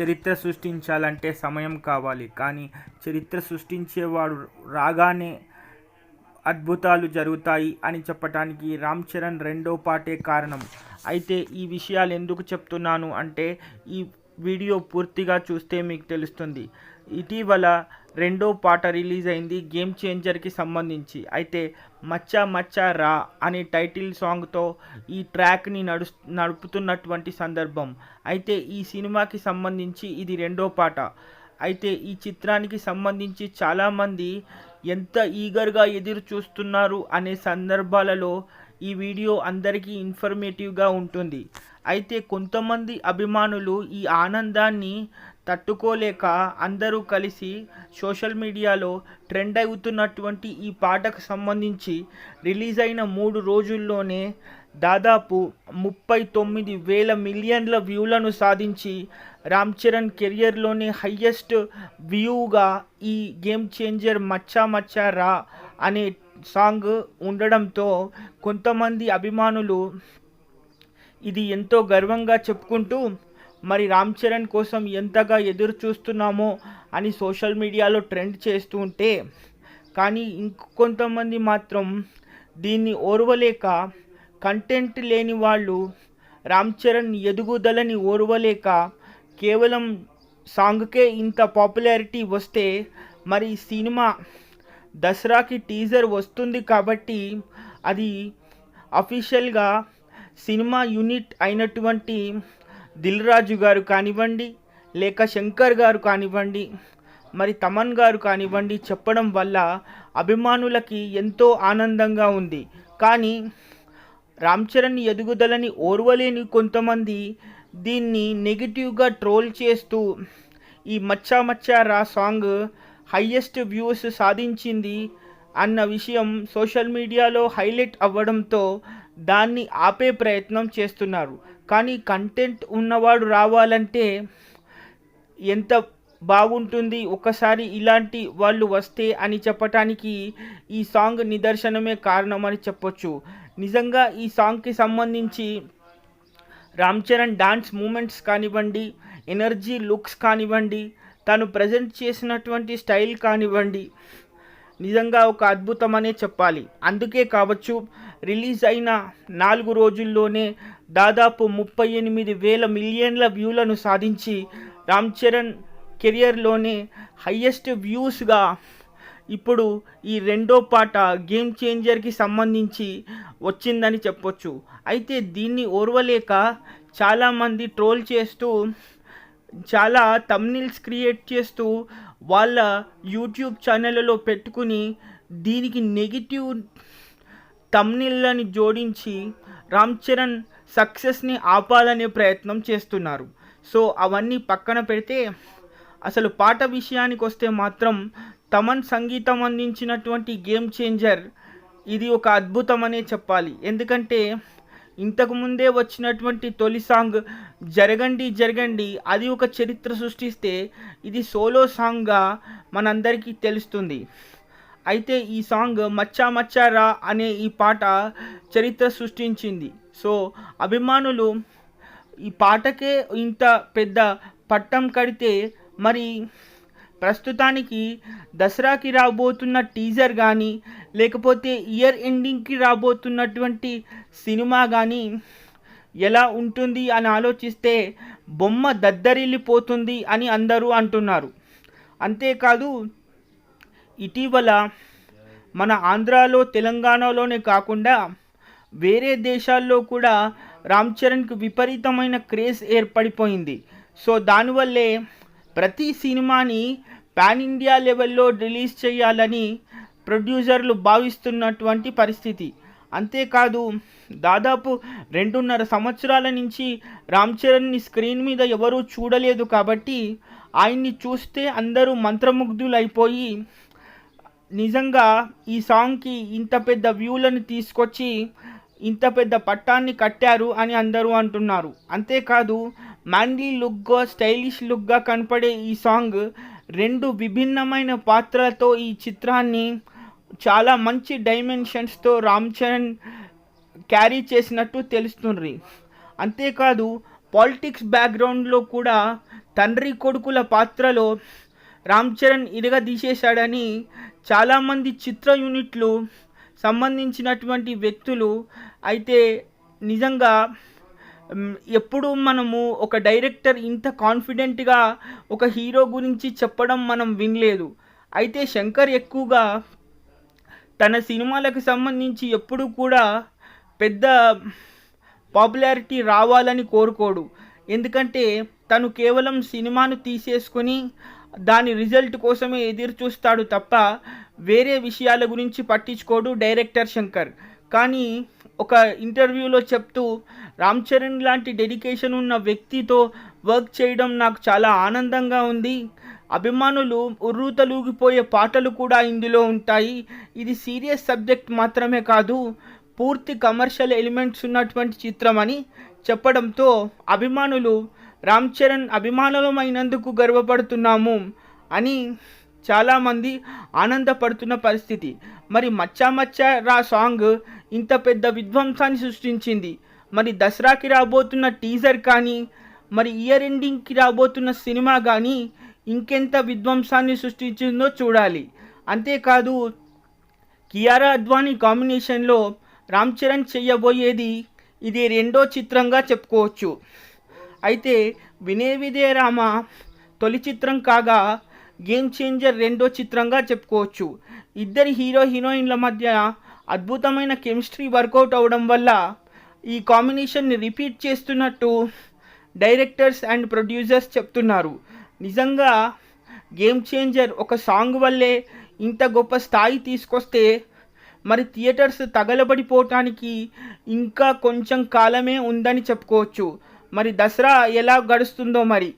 చరిత్ర సృష్టించాలంటే సమయం కావాలి. కానీ చరిత్ర సృష్టించేవాడు రాగానే అద్భుతాలు జరుగుతాయి అని చెప్పటానికి రామ్ చరణ్ రెండో పాటే కారణం. అయితే ఈ విషయాలు ఎందుకు చెప్తున్నాను అంటే ఈ వీడియో పూర్తిగా చూస్తే మీకు తెలుస్తుంది. ఇటీవల రెండో పాట రిలీజ్ అయింది గేమ్ చేంజర్కి సంబంధించి. అయితే మచ్చా మచ్చా రా అనే టైటిల్ సాంగ్తో ఈ ట్రాక్ని నడు నడుపుతున్నటువంటి సందర్భం. అయితే ఈ సినిమాకి సంబంధించి ఇది రెండో పాట. అయితే ఈ చిత్రానికి సంబంధించి చాలామంది ఎంత ఈగర్గా ఎదురు చూస్తున్నారు అనే సందర్భాలలో ఈ వీడియో అందరికీ ఇన్ఫర్మేటివ్గా ఉంటుంది. అయితే కొంతమంది అభిమానులు ఈ ఆనందాన్ని తట్టుకోలేక అందరూ కలిసి సోషల్ మీడియాలో ట్రెండ్ అవుతున్నటువంటి ఈ పాటకు సంబంధించి రిలీజ్ అయిన మూడు రోజుల్లోనే దాదాపు ముప్పై తొమ్మిది వేల మిలియన్ల వ్యూలను సాధించి రామ్ చరణ్ కెరియర్లోనే హయ్యెస్ట్ వ్యూగా ఈ గేమ్ చేంజర్ మచ్చా మచ్చా రా అనే సాంగ్ ఉండడంతో కొంతమంది అభిమానులు ఇది ఎంతో గర్వంగా చెప్పుకుంటూ మరి రామ్ చరణ్ కోసం ఎంతగా ఎదురు చూస్తున్నామో అని సోషల్ మీడియాలో ట్రెండ్ చేస్తూ ఉంటే కానీ ఇంకొంతమంది మాత్రం దీన్ని ఓర్వలేక కంటెంట్ లేని వాళ్ళు రామ్ చరణ్ ఎదుగుదలని ఓర్వలేక కేవలం సాంగ్కే ఇంత పాపులారిటీ వస్తే మరి సినిమా దసరాకి టీజర్ వస్తుంది కాబట్టి అది అఫీషియల్గా సినిమా యూనిట్ అయినటువంటి దిల్ రాజు గారు కానివ్వండి లేక శంకర్ గారు కానివ్వండి మరి తమన్ గారు కానివ్వండి చెప్పడం వల్ల అభిమానులకి ఎంతో ఆనందంగా ఉంది. కానీ రామ్ చరణ్ ఎదుగుదలని ఓర్వలేని కొంతమంది దీన్ని నెగిటివ్గా ట్రోల్ చేస్తూ ఈ మచ్చా మచ్చా రా సాంగ్ హయ్యెస్ట్ వ్యూస్ సాధించింది అన్న విషయం సోషల్ మీడియాలో హైలైట్ అవ్వడంతో దాన్ని ఆపే ప్రయత్నం చేస్తున్నారు. కానీ కంటెంట్ ఉన్నవాడు రావాలంటే ఎంత బాగుంటుంది ఒకసారి ఇలాంటి వాళ్ళు వస్తే అని చెప్పటానికి ఈ సాంగ్ నిదర్శనమే కారణం అని చెప్పొచ్చు. నిజంగా ఈ సాంగ్కి సంబంధించి రామ్ చరణ్ డాన్స్ మూమెంట్స్ కానివ్వండి ఎనర్జీ లుక్స్ కానివ్వండి తను ప్రజెంట్ చేసినటువంటి స్టైల్ కానివ్వండి నిజంగా ఒక అద్భుతం అనే చెప్పాలి. అందుకే కావచ్చు రిలీజ్ అయిన నాలుగు రోజుల్లోనే దాదాపు ముప్పై ఎనిమిది వేల మిలియన్ల వ్యూలను సాధించి రామ్ చరణ్ కెరియర్లోనే హయ్యెస్ట్ వ్యూస్గా ఇప్పుడు ఈ రెండో పాట గేమ్ చేంజర్కి సంబంధించి వచ్చిందని చెప్పొచ్చు. అయితే దీన్ని ఓర్వలేక చాలామంది ట్రోల్ చేస్తూ చాలా తమ్నిల్స్ క్రియేట్ చేస్తూ వాళ్ళ యూట్యూబ్ ఛానళ్ళలో పెట్టుకుని దీనికి నెగిటివ్ తమ్నిళ్ళని జోడించి రామ్ చరణ్ సక్సెస్ని ఆపాలనే ప్రయత్నం చేస్తున్నారు. సో అవన్నీ పక్కన పెడితే అసలు పాట విషయానికి వస్తే మాత్రం తమన్ సంగీతం అందించినటువంటి గేమ్ చేంజర్ ఇది ఒక అద్భుతం అనే చెప్పాలి. ఎందుకంటే ఇంతకు ముందే వచ్చినటువంటి తొలి సాంగ్ జరగండి జరగండి అది ఒక చరిత్ర సృష్టిస్తే ఇది సోలో సాంగ్గా మనందరికీ తెలుస్తుంది. అయితే ఈ సాంగ్ మచ్చా మచ్చా రా అనే ఈ పాట చరిత్ర సృష్టించింది. సో అభిమానులు ఈ పాటకే ఇంత పెద్ద పట్టం కడితే మరి ప్రస్తుతానికి దసరాకి రాబోతున్న టీజర్ కానీ లేకపోతే ఇయర్ ఎండింగ్కి రాబోతున్నటువంటి సినిమా కానీ ఎలా ఉంటుంది అని ఆలోచిస్తే బొమ్మ దద్దరిల్లిపోతుంది అని అందరూ అంటున్నారు. అంతేకాదు ఇటీవల మన ఆంధ్రాలో తెలంగాణలోనే కాకుండా వేరే దేశాల్లో కూడా రామ్ చరణ్కి విపరీతమైన క్రేజ్ ఏర్పడిపోయింది. సో దానివల్లే ప్రతి సినిమాని పాన్ ఇండియా లెవెల్లో రిలీజ్ చేయాలని ప్రొడ్యూసర్లు భావిస్తున్నటువంటి పరిస్థితి. అంతేకాదు దాదాపు రెండున్నర సంవత్సరాల నుంచి రామ్ చరణ్ని స్క్రీన్ మీద ఎవరూ చూడలేదు కాబట్టి ఆయన్ని చూస్తే అందరూ మంత్రముగ్ధులైపోయి నిజంగా ఈ సాంగ్కి ఇంత పెద్ద వ్యూలను తీసుకొచ్చి ఇంత పెద్ద పట్టాన్ని కట్టారు అని అందరూ అంటున్నారు. అంతేకాదు మ్యాండీ లుక్గా స్టైలిష్ లుక్గా కనపడే ఈ సాంగ్ రెండు విభిన్నమైన పాత్రలతో ఈ చిత్రాన్ని చాలా మంచి డైమెన్షన్స్తో రామ్ చరణ్ క్యారీ చేసినట్టు తెలుస్తుంది. అంతేకాదు పాలిటిక్స్ బ్యాక్గ్రౌండ్లో కూడా తండ్రి కొడుకుల పాత్రలో రామ్ చరణ్ ఇరగదీసేశాడని చాలామంది చిత్ర యూనిట్లు సంబంధించినటువంటి వ్యక్తులు అయితే నిజంగా ఎప్పుడు మనము ఒక డైరెక్టర్ ఇంత కాన్ఫిడెంట్గా ఒక హీరో గురించి చెప్పడం మనం వినలేదు. అయితే శంకర్ ఎక్కువగా తన సినిమాలకు సంబంధించి ఎప్పుడు కూడా పెద్ద పాపులారిటీ రావాలని కోరుకోడు. ఎందుకంటే తను కేవలం సినిమాను తీసేసుకొని దాని రిజల్ట్ కోసమే ఎదురు చూస్తాడు తప్ప వేరే విషయాల గురించి పట్టించుకోడు డైరెక్టర్ శంకర్. కానీ ఒక ఇంటర్వ్యూలో చెప్తూ రామ్ చరణ్ లాంటి డెడికేషన్ ఉన్న వ్యక్తితో వర్క్ చేయడం నాకు చాలా ఆనందంగా ఉంది. అభిమానులు ఉర్రూతలూగిపోయే పాటలు కూడా ఇందులో ఉంటాయి. ఇది సీరియస్ సబ్జెక్ట్ మాత్రమే కాదు పూర్తి కమర్షియల్ ఎలిమెంట్స్ ఉన్నటువంటి చిత్రం అని చెప్పడంతో అభిమానులు రామ్ చరణ్ అభిమానులమైనందుకు గర్వపడుతున్నాము అని చాలామంది ఆనందపడుతున్న పరిస్థితి. మరి మచ్చా మచ్చా రా సాంగ్ ఇంత పెద్ద విధ్వంసాన్ని సృష్టించింది. మరి దసరాకి రాబోతున్న టీజర్ కానీ మరి ఇయర్ ఎండింగ్కి రాబోతున్న సినిమా కానీ ఇంకెంత విధ్వంసాన్ని సృష్టించిందో చూడాలి. అంతేకాదు కియారా అద్వానీ కాంబినేషన్లో రామ్ చరణ్ చేయబోయేది ఇది రెండో చిత్రంగా చెప్పుకోవచ్చు. అయితే వినయ విదే రామ తొలి చిత్రం కాగా గేమ్ చేంజర్ రెండో చిత్రంగా చెప్పుకోవచ్చు. ఇద్దరి హీరో హీరోయిన్ల మధ్య అద్భుతమైన కెమిస్ట్రీ వర్కౌట్ అవడం వల్ల ఈ కాంబినేషన్ని రిపీట్ చేస్తున్నట్టు డైరెక్టర్స్ అండ్ ప్రొడ్యూసర్స్ చెప్తున్నారు. నిజంగా గేమ్ చేంజర్ ఒక సాంగ్ వల్లే ఇంత గొప్ప స్థాయి తీసుకొస్తే మరి థియేటర్స్ తగలబడిపోవటానికి ఇంకా కొంచెం కాలమే ఉందని చెప్పుకోవచ్చు. మరి దసరా ఎలా గడుస్తుందో మరి?